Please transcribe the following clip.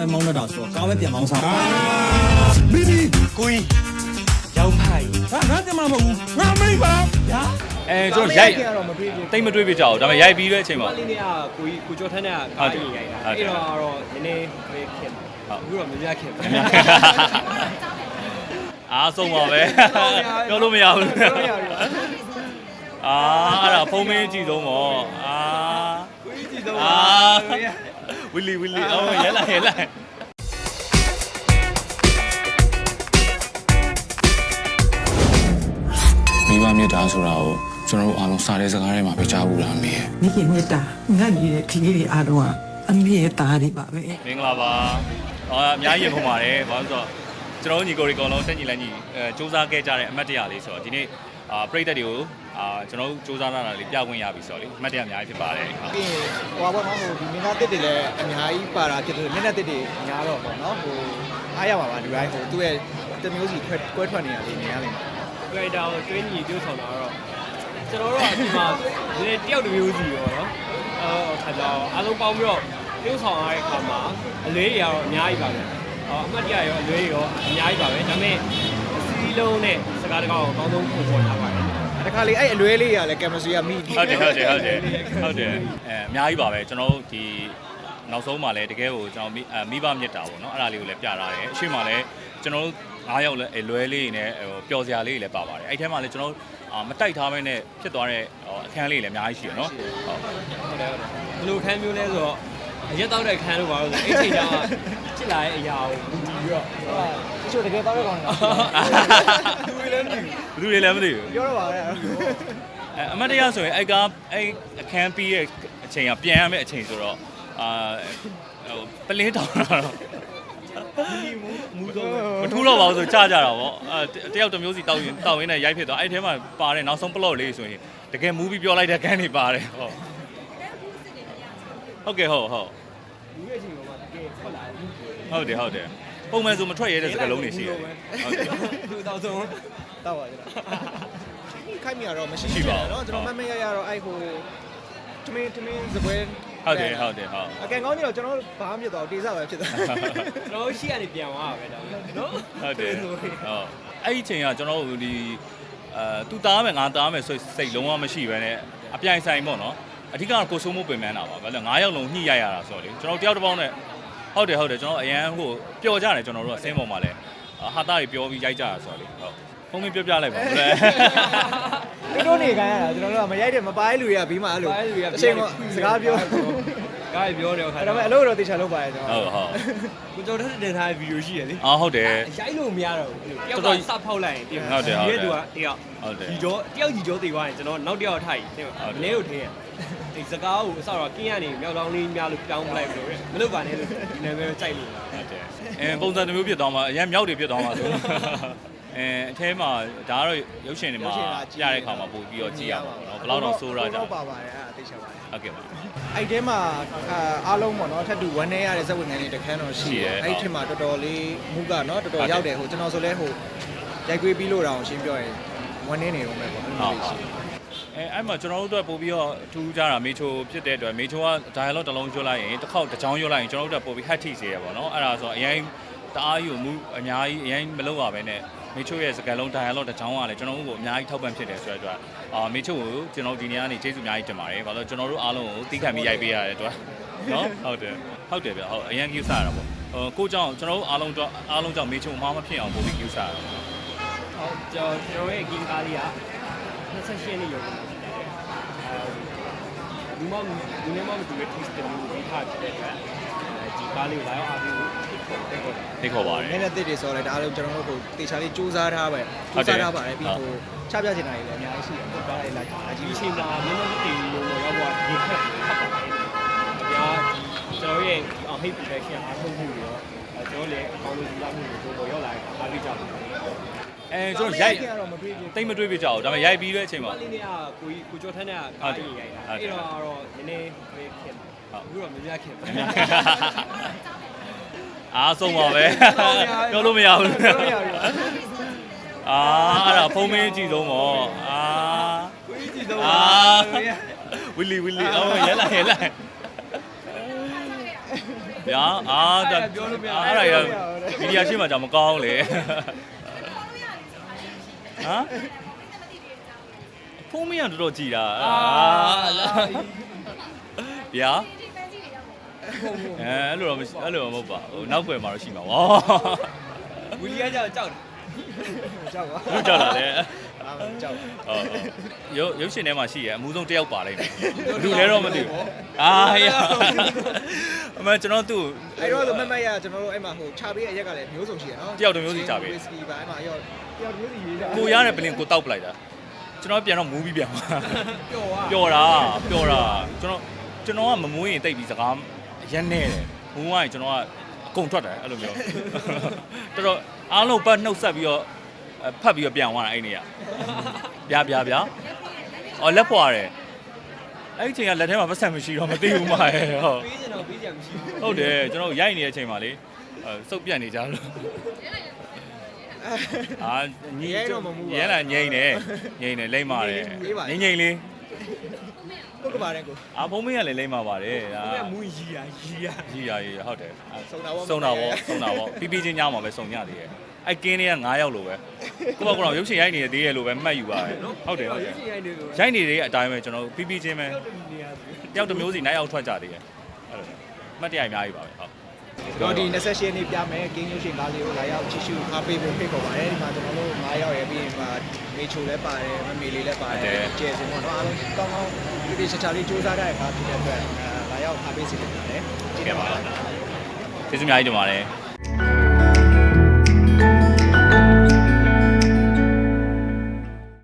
ပဲမောင်းတတ်တာဆိုတော့ကားပဲပြန်မောင်းစားဘီဘီကိုကြီးရောင်းဖိုင်ဟာငါကြမှာမဟုတ်ဘူးငါမိပါဗျာအဲကျွန်တော်ရိုက်ကတော့မတွေ့ဘူးတိတ်မတွေးပြကြအောင်ဒါပေမဲ့ရိုက်ပြီးတဲ့အချိန်မှာလေးနေ့ကကိုကြီးကိုကျော်ထန်းတဲ့ကားကြီးရိုက်တာအဲ့တော့တော့နည်းနည်းပဲခင်အခုတော့မပြခင်ပါအားဆုံးပါပဲပြောလို့မရဘူးပြောလို့ရပြီအာအဲ့ဒါဖုံးမင်းအကြည့်ဆုံးပေါ့အာ ကိုကြီးကြည့်တော့အာဝီလီဝီလီအော်ရဲလာရဲလာမိဘမြတ်တာဆိုတာကိုကျွန်တော်တို့အားလုံးစားတဲ့စကားထဲမှာပဲကြားဘူးလားမေရဲ့မိခင်မေတ္တာငတ်နေတဲ့ကလေးတွေအားလုံးကအမေရဲ့သားတွေပါပဲမင်္ဂလာပါအာအများကြီးရင်ခုံပါတယ်ဘာလို့ဆိုတော့ကျွန်တော်တို့ညီကိုတွေအကုန်လုံးတက်ညီလက်ညီအဲစူးစမ်းခဲ့ကြတဲ့အမတ်တရလေးဆိုတော့ဒီနေ့ အာပရိသတ်တွေကိုအာကျွန်တော်တို့စူးစမ်းလာတာလေးပြခွင့်ရပြီဆိုတော့လေအမတ်တရအများကြီးဖြစ်ပါတယ်ဟုတ် ပြီးရင်ဟိုပါဘောနော်ဟိုဒီမင်းသားတစ်တွေလည်းအများကြီးပါတာဖြစ်တယ်မျက်နှာတစ်တွေများတော့ပေါ့နော်ဟိုအားရပါပါလူတိုင်းဟိုသူ့ရဲ့တမျိုးစီခွဲကွဲထွက်နေတာလေးနေရလိမ့်မယ် creator ကိုတွင်းညီပြုဆောင်တာတော့ကျွန်တော်တို့ကဒီမှာဒီနေ့တယောက်တစ်မျိုးစီရောနော်အဲခါကျတော့အားလုံးပေါင်းပြီးတော့ပြုဆောင်ရတဲ့အခါမှာအလေးတွေကတော့အများကြီးပါပဲဟောအမှတ်တရရောအလေးတွေရောအများကြီးပါပဲဒါပေမဲ့အ စည်းလုံးနဲ့စကားတကောက်ကိုအကောင်းဆုံးပုံပေါ်ထားပါတယ်တခါလေအဲ့အလွဲလေးရလဲကင်မစီကမိဟုတ်တယ်ဟုတ်တယ်ဟုတ်တယ်ဟုတ်တယ်အဲအများကြီးပါပဲကျွန်တော်တို့ဒီနောက်ဆုံးမှာလည်းတကယ်ကိုကျွန်တော်မိအဲမိဘမြတ်တာပေါ့နော်အဲ့ဒါလေးကိုလည်းပြထားတယ်အရှိမလည်းကျွန်တော်တို့၅ယောက်လည်းအလွဲလေးတွေနဲ့ဟိုပျော်စရာလေးတွေလည်းပါပါတယ်အဲ့ထဲမှာလည်းကျွန်တော်တို့အာမတိုက်ထားမဲနဲ့ဖြစ်သွားတဲ့ဟိုအခန်းလေးတွေလည်းအများကြီးရှိရနော်ဟုတ်ဟုတ်တယ်ဟုတ်တယ်ဘယ်လိုခန်းမျိုးလဲဆိုတော့အရက်တော့တဲ့ခန်းလို့ပါလို့ဆိုအဲ့ချိန်ကျတော့ဖြစ်လာတဲ့အရာကိုမူတည်ပြီးတော့တ ချို့တကယ်တော့ရကောင်းတာလူတွေလည်းမသိဘူးဘယ်သူတွေလည်းမသိဘူးပြောတော့ပါရဲ့အဲအမတ်တရားဆိုရင်အဲ့ကအဲ့အခန်းပြီးရဲ့အချိန်ကပြန်ရမယ့်အချိန်ဆိုတော့အာဟိုပလင်းတောင်းတာတော့မူဆုံးပဲမထူးတော့ပါဘူးဆိုကြာကြတာပေါ့အဲတယောက်တစ်မျိုးစီတောက်ရင်တောက်ရင်းနဲ့ရိုက်ဖြစ်သွားအဲ့ထဲမှာပါတဲ့နောက်ဆုံး plot လေးဆိုရင်တကယ် movie ပြောလိုက်တဲ့ကန်းတွေပါတယ်ဟုတ်ဟုတ်ကဲ့ဟုတ်ဟုတ်လူရဲ့အချိန်မှာတကယ်ထွက်လာတယ်ဟုတ်တယ်ဟုတ်တယ် ပုံမှန်ဆိုမထွက်ရတဲ့စကားလုံးတွေရှိတယ်ဟုတ်တယ် လူတော့ဆုံး တော့ပါကြလားခိုက်မိရတော့မရှိ ရှိပါဘူး เนาะကျွန်တော်မမရရတော့အဲ့ဟိုတမင်းတမင်းစပွဲ ဟုတ်တယ်ဟုတ်တယ်ဟုတ် အကန်ကောင်းကြီးတော့ကျွန်တော်ဘာမှမဖြစ်တော့တေးစားပဲဖြစ်သွား ကျွန်တော်ရှိကနေပြန်သွားတာပဲဒါနော် ဟုတ်တယ်ဟုတ်အဲ့ဒီအချိန်ကကျွန်တော်တို့ဒီအဲသူတားမယ်ငါတားမယ်ဆိုစိတ်လုံးဝမရှိဘဲနဲ့အပြိုင်ဆိုင်ပေါ့နော်အဓိကတော့ကိုစိုးမိုးပင်ပန်းတာပါဘာလို့9ယောက်လုံးညှိရိုက်ရတာဆိုတော့လေကျွန်တော်တယောက်တစ်ပေါင်းနဲ့ ဟုတ်တယ်ဟုတ်တယ်ကျွန်တော်အရန်ဟိုပျော်ကြတယ်ကျွန်တော်တို့ကဆင်းပေါ်မှာလဲဟာတာတွေပြောပြီးရိုက်ကြတာဆိုတော့လေဟုတ်ဖုန်းမပြောပြလိုက်ပါဦးလေတို့တို့နေခိုင်းရတာကျွန်တော်တို့ကမရိုက်တဲ့မပိုင်းလူတွေကပြီးမှအဲ့လိုအချိန်ကစကားပြောကားပြောတယ်ခါဒါပေမဲ့အလုပ်တော့တေချာလုပ်ပါရဲ့ကျွန်ဟုတော်တ်ဟုတ်ကိုကျော်ထက်တင်ထားတဲ့ဗီဒီယိုရှိရလေအော်ဟုတ်တယ်ရိုက်လို့မရတော့ဘူးတယောက်ကစဖောက်လိုက်ရင်တယောက်ဟုတ်တယ်ဟုတ်တယ်ဒီကတယောက်ဟုတ်တယ်ဒီကျော်တယောက်ဒီကျော်သေးသွားရင်ကျွန်တော်နောက်တယောက်ထိုက်တင်ဟုတ်တယ်လဲကိုထင်းရဒီစကားကိုအစတော့ကင်းရနေမြောက်လောင်းလေးများလို့ပြောင်းပလိုက်ပြီးတော့မလုပ်ပါနဲ့လို့ဒီနာမည်ကြိုက်လို့ဟုတ်တယ်အဲပုံစံတစ်မျိုးဖြစ်သွားမှာအရင်မြောက်တွေဖြစ်သွားမှာဆိုအဲအထဲမှာဒါကတော့ရုပ်ရှင်တွေမှာပြတဲ့ခါမှာပို့ပြီးတော့ကြည့်ရမှာပေါ့နော်ဘယ်လောက်တော့ဆိုးရကြတော့ပါပါတယ်အဲ့ဒါတေချာပါတယ်ဟုတ်ကဲ့ပါအဲ့ထဲမှာအားလုံးပေါ့နော်ထပ်တူဝမ်းနေရတဲ့ဇက်ဝင်ငန်းလေးတစ်ခန်းတော့ရှိတယ်အဲ့ထဲမှာတော်တော်လေးမူကနော်တော်တော်ရောက်တယ်ဟိုကျွန်တော်ဆိုလဲဟိုရိုက်ကွေးပြီးလို့တော့ရှင်းပြောရင်ဝမ်းနေနေတော့မယ်ပေါ့အဲ့လိုလေးရှိတယ် အဲအဲ့မှာကျွန်တော်တို့အတွက်ပို့ပြီးတော့ထူးကြတာမေချိုဖြစ်တဲ့အတွက်မေချိုက dialogue တစ်လုံးရွတ်လိုက်ရင်တစ်ခေါက်တစ်ချောင်းရွတ်လိုက်ရင်ကျွန်တော်တို့အတွက်ပို့ပြီး hat ထိစေရပါတော့အဲ့ဒါဆိုအရင်တအားကြီးကိုမူအများကြီးအရင်မလုပ်ပါပဲနဲ့မေချိုရဲ့စကားလုံး dialogue တစ်ချောင်းကလည်းကျွန်တော်တို့ကိုအများကြီးထောက်ပံ့ဖြစ်တယ်ဆိုတဲ့အတွက်အာမေချိုကိုကျွန်တော်ဒီနေ့ကနေကျေးဇူးအများကြီးတင်ပါတယ်ဘာလို့ကျွန်တော်တို့အားလုံးကိုတီးခံပြီးရိုက်ပေးရတဲ့အတွက်နော်ဟုတ်တယ်ဟုတ်တယ်ဗျဟုတ်အရင်ကြီးစားရတာပေါ့ဟိုကိုကြောင့်ကျွန်တော်တို့အားလုံးတော့အားလုံးကြောင့်မေချိုမှာမဖြစ်အောင်ပို့ပြီးကြီးစားရတာဟုတ်ကျွန်တော်ရဲ့ဂိမ်းကားလေးက28နှစ်ရုံနဲ့ ဖြစ်တယ်အဲဒီမှာဒီနေ့မှမတူတဲ့ taste တမျိုးကိုထားဖြစ်တဲ့အတွက်ဒီကားလေးကိုလာရောက်အားပေးဖို့တက်ပေါ်တယ်သိခေါ်ပါတယ်နည်းနည်းတစ်တွေဆိုတော့လည်းဒါအားလုံးကျွန်တော်တို့ကိုတေချာလေးစူးစမ်းထားပဲစူးစမ်းထားပါတယ်ပြီးဟိုချပြချင်တာတွေလည်းအများကြီးရှိတယ်ဟုတ်ပါတယ်လာအကြီးဒီကြီးအချိန်မှာမင်းတို့တင်လို့ရောက်သွားဒီခက်ဖတ်ပါတယ်။အများကျွန်တော်ရဲ့အဟိတ် protection အားထုတ်မှုတွေရောကျွန်တော်လည်းအကောင်းဆုံးယူလာမှုတွေတို့ရောက်လာအားပေးကြပါမယ်။ အဲကျွန်တော်ရိုက်ကတော့မတွေ့ဘူးတိတ်မတွေးပြကြအောင်ဒါပေမဲ့ရိုက်ပြီးတဲ့အချိန်မှာလေးနေ့ကကိုကြီးကိုကျော်ထန်းတဲ့ကားကြီးရိုက်တာ။အဲ့တော့တော့နည်းနည်းပဲခင်။အခုတော့မများခင်ပါအားဆုံးပါပဲပြောလို့မရဘူးပြောလို့ရပြီအာအဲ့ဒါဖုံးမင်းအကြည့်ဆုံးပေါ့အာကိုကြီးကြည့်တော့အာဝီလီဝီလီအော်ရဲလာရဲလာဗျာအာဒါပြောလို့မရအဲ့ဒါရမီဒီယာရှင်းမှာじゃမကောင်းလေ ဟမ်ဖုန်းမရတော်တော်ကြည်တာအာဗျာအဲအဲ့လိုတော့မရှိအဲ့လိုတော့မဟုတ်ပါဘူးနောက်ွယ်မှာတော့ရှိမှာဗောဝီလီယံကြောက်ကြောက်တယ်ကြောက်ပါလူကြောက်လာလေ အာကြောက်ပါဟုတ်ရုပ်ရုပ်ရှင်ထဲမှာရှိရအမှုဆုံးတစ်ယောက်ပါလိုက်တယ်လူလဲတော့မသိဘူးအာရအမေကျွန်တော်သူ့အဲ့တော့ဆိုမမတ်ရကျွန်တော်တို့အဲ့မှာဟိုခြာပေးအရက်ကလည်းမျိုးစုံရှိရနော်တယောက်တစ်မျိုးစီခြာပေးဝစ်စကီပါအဲ့မှာရောတယောက်တစ်မျိုးစီရေးတာကိုရတဲ့ပလင်ကိုတောက်ပလိုက်တာကျွန်တော်ပြန်တော့မူးပြီးပြန်သွားပျော်သွားပျော်တာပျော်တာကျွန်တော်ကျွန်တော်ကမမွေးရင်တိတ်ပြီးစကားရက်နေတယ်မူးသွားရင်ကျွန်တော်ကအကုန်ထွက်တယ်အဲ့လိုမျိုးတော်တော်အားလုံးပတ်နှုတ်ဆက်ပြီးတော့အဲ့ဖတ်ပြီးတော့ပြန်သွားတာအဲ့နေရ ဗျာဗျာဗျာအော်လက်ပွားတယ်အဲ့ဒီအချိန်ကလက်ထဲမှာပတ်စံမရှိတော့မသိဘူးမရဲ့ဟုတ်ပေးချင်တော့ပေးချင်မရှိဘူးဟုတ်တယ်ကျွန်တော်ရိုက်နေတဲ့အချိန်မှာလေအဲစုပ်ပြတ်နေကြလို့အာညီရဲတော့မမှုပါရဲလာငိမ့်နေငိမ့်နေလိမ့်ပါတယ်အေးပါငိမ့်ငိမ့်လေးဟုတ်ကပါတယ်ကိုအာဖုံးမင်းကလည်းလိမ့်ပါပါတယ်ဒါဘယ်မူရီယာရီယာကြီးရကြီးဟုတ်တယ်အာစုံတာပေါ့စုံတာပေါ့စုံတာပေါ့ပြီးပြီးချင်းညမှာပဲစုံညသေးတယ် အဲ့ကင်းလေးက9ရောက်လို့ပဲကိုပေါ့ကတော့ရုပ်ရှင်ရိုက်နေသေးတယ်လို့ပဲမှတ်ယူပါတယ်ဟုတ်တယ်ဟုတ်တယ်ရှိရိုက်နေလို့ရိုက်နေတဲ့အတိုင်းပဲကျွန်တော်ပြီးပြီးချင်းပဲနေရပြီတယောက်တစ်မျိုးစီနိုင်အောင်ထွက်ကြသေးတယ်အဲ့လိုမှတ်တရအများကြီးပါပဲဟုတ်တော့ဒီ28ရက်နေ့ပြမယ်ကင်းရုပ်ရှင်ကားလေးကိုလာရောက်ချစ်ရှုအားပေးဖို့ဖိတ်ခေါ်ပါတယ်ဒီမှာကျွန်တော်တို့9ရောက်ရပြီးရင်မှာမေချိုလည်းပါတယ်မမေလေးလည်းပါတယ်ကျဲစင်ပေါ့နော်အားလုံးကောင်းကောင်းဒီဒီချာချာလေးစူးစမ်းတဲ့အခါဖြစ်တဲ့အတွက်လာရောက်အားပေးစီနေပါတယ်ကျေးဇူးအများကြီးတင်ပါတယ်